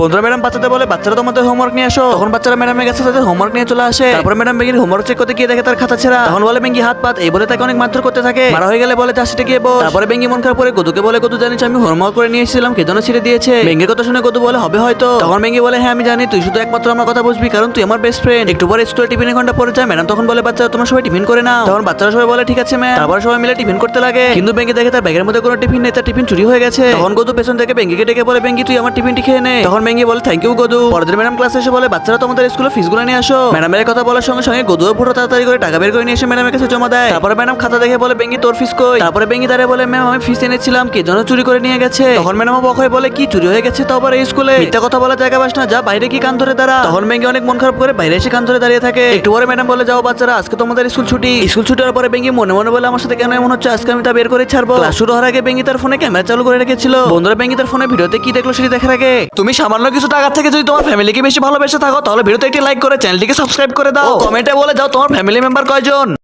বন্ধুরা, ম্যাডাম বাচ্চাদের বলে, বাচ্চারা তোমাদের হোমওয়ার্ক নিয়ে আসো। তখন বাচ্চারা ম্যাডামের কাছে তাদের হোমওয়ার্ক নিয়ে চলে আসে। তারপরে ম্যাডাম বেঙ্গির হোমওয়ার্ক চেক করতে গিয়ে দেখে তার খাতা ছেঁড়া। তখন বলে, বেঙ্গি হাত পাত। এই বলে তাকে অনেক মারধর করতে থাকে। মারা হয়ে গেলে বলে, যা সেটা গিয়ে বল। তারপরে বেঙ্গি মন খারাপ করে গদুকে বলে, গদু, জানিস আমি হোমওয়ার্ক করে নিয়ে এসেছিলাম, কে যেন ছেড়ে দিয়েছে? বেঙ্গির কথা শুনে গদু বলে, হবে হয়তো। তখন বেঙ্গি বলে হ্যাঁ আমি জানি, তুই শুধু একমাত্র আমার কথা বুঝবি, কারণ তুই আমার বেস্ট ফ্রেন্ড একটু পরে স্কুলে টিফিনের ঘণ্টা পড়ে যায়, ম্যাডাম তখন বলে বাচ্চা তোমার সবাই টিফিন করে নাও। তখন বাচ্চারা সবাই বলে, ঠিক আছে ম্যাম তারপর সবাই মিলে টিফিন করতে লাগে। কিন্তু বেঙ্গি দেখে তার ব্যাগের মধ্যে কোনো টিফিন নেই, তার টিফিন চুরি হয়ে গেছে। তখন গদু পেছন থেকে বেঙ্গিকে ডেকে বলে, বেঙ্গি, তুই আমার টিফিনটি খেয়ে নে। তখন বেঙ্গি বলে থ্যাংক ইউ গদু। পরের দিন ম্যাডাম ক্লাসে এসে বলে, বাচ্চারা, তোমাদের স্কুলে ফিসগুলো নিয়ে আসো। ম্যাডামের কথা বলার সঙ্গে সঙ্গে গদুও ফটো তাড়াতাড়ি করে টাকা বের করে নিয়ে এসে ম্যাডামের কাছে জমা দেয়। তারপরে ম্যাডাম খাতা দেখে বলে বেঙ্গি তোর ফিস কই? তারপরে বেঙ্গি দাঁড়িয়ে বলে ম্যাম আমি ফিস এনেছিলাম, কে যেন চুরি করে নিয়ে গেছে? তখন ম্যাডাম অবাক হয়ে বলে, কি, চুরি হয়ে গেছে তারপর এই স্কুলে মিথ্যা কথা বলা জায়গা বাস না, যা বাইরে কি কান ধরে দাঁড়া। তখন বেঙ্গি অনেক মন খারাপ করে বাইরে এসে কান ধরে দাঁড়িয়ে থাকে। একটু পরে ম্যাডাম বলে, যাও বাচ্চারা, আজকে তোমাদের স্কুল ছুটি। স্কুল ছুটি হওয়ার পরে বেঙ্গি মনে মনে বলে, আমার সাথে কেন এমন হচ্ছে? আজকে আমি তা বের করে ছাড়বো। শুরু হওয়ার আগে বেঙ্গি তার ফোনে ক্যামেরা চালু করে রেখেছিল। বন্ধুরা বেঙ্গি তার ফোনে ভিডিওতে কি দেখল সেটি দেখার আগে? তুমি সামান্য কিছু টাকা থেকে যদি তোমার ফ্যামিলিকে বেশি ভালোবেসে থাকো তাহলে ভিডিওতে একটি লাইক করে চ্যানেলটিকে সাবস্ক্রাইব করে দাও। কমেন্টে বলে যাও তোমার ফ্যামিলি মেম্বার কয়জন।